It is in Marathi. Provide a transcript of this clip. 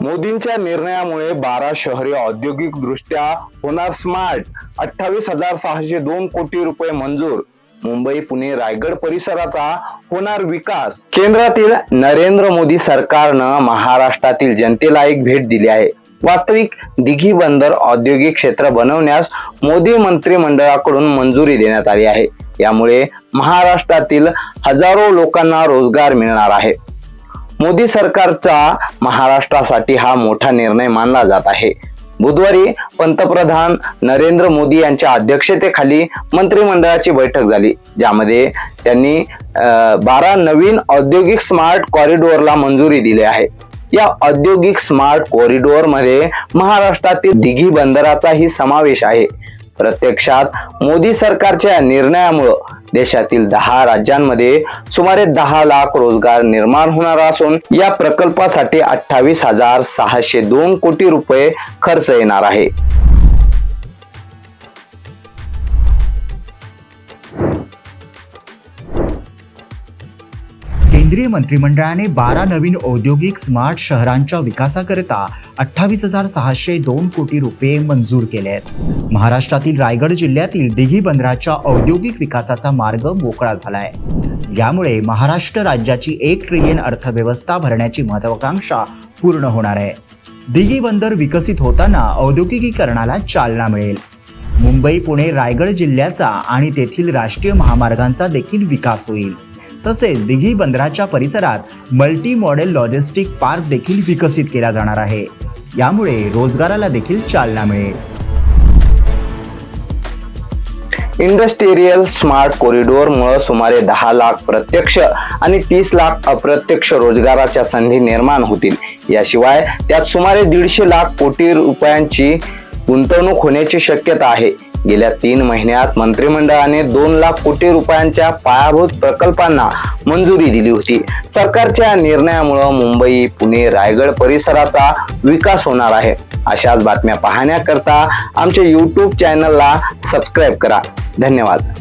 मोदींच्या निर्णयामुळे बारा शहरे औद्योगिक दृष्ट्या होणार स्मार्ट. अठ्ठावीस हजार सहाशे दोन कोटी रुपये मंजूर. मुंबई पुणे रायगड परिसराचा होणार विकास. केंद्रातील नरेंद्र मोदी सरकारनं महाराष्ट्रातील जनतेला एक भेट दिली आहे. वास्तविक दिघी बंदर औद्योगिक क्षेत्र बनवण्यास मोदी मंत्रिमंडळाकडून मंजुरी देण्यात आली आहे. यामुळे महाराष्ट्रातील हजारो लोकांना रोजगार मिळणार आहे. मोदी सरकारचा महाराष्ट्रासाठी हा मोठा निर्णय मानला जात आहे. बुधवारी पंतप्रधान नरेंद्र मोदी यांच्या अध्यक्षतेखाली मंत्रिमंडळाची बैठक झाली ज्यामध्ये त्यांनी बारा नवीन औद्योगिक स्मार्ट कॉरिडॉरला मंजुरी दिली आहे. या औद्योगिक स्मार्ट कॉरिडॉरमध्ये महाराष्ट्रातील दिघी बंदराचाही समावेश आहे. प्रत्यक्षात मोदी सरकारच्या निर्णयामुळं देशातील दहा राज्यांमध्ये सुमारे दहा लाख रोजगार निर्माण होणार असून या प्रकल्पासाठी अठ्ठावीस हजार सहाशे दोन कोटी रुपये खर्च येणार आहे. केंद्रीय मंत्रिमंडळाने बारा नवीन औद्योगिक स्मार्ट शहरांच्या विकासाकरिता अठ्ठावीस हजार सहाशे दोन कोटी रुपये मंजूर केले आहेत. महाराष्ट्रातील रायगड जिल्ह्यातील दिघी बंदराच्या औद्योगिक विकासाचा मार्ग मोकळा झाला आहे यामुळे महाराष्ट्र राज्याची एक ट्रिलियन अर्थव्यवस्था भरण्याची महत्वाकांक्षा पूर्ण होणार आहे. दिघी बंदर विकसित होताना औद्योगिकीकरणाला चालना मिळेल. मुंबई पुणे रायगड जिल्ह्याचा आणि तेथील राष्ट्रीय महामार्गांचा देखील विकास होईल. तसेच दिघी बंदराच्या परिसरात मल्टी मॉडेल लॉजिस्टिक पार्क देखील विकसित केला जाणार आहे. यामुळे रोजगाराला देखील चालना मिळेल. इंडस्ट्रियल स्मार्ट कॉरिडॉरमुळे सुमारे दहा लाख प्रत्यक्ष आणि तीस लाख अप्रत्यक्ष रोजगाराच्या संधी निर्माण होतील. याशिवाय त्यात सुमारे दीडशे लाख कोटी रुपयांची गुंतवणूक होण्याची शक्यता आहे. गेल्या तीन महिन्यात मंत्रिमंडळाने दोन लाख कोटी रुपयांच्या पायाभूत प्रकल्पांना मंजुरी दिली होती. सरकारच्या निर्णयामुळे मुंबई पुणे रायगड परिसराचा विकास होणार आहे. अशाच बातम्या पाहण्याकरता आमच्या यूट्यूब चॅनलला सबस्क्राईब करा. धन्यवाद.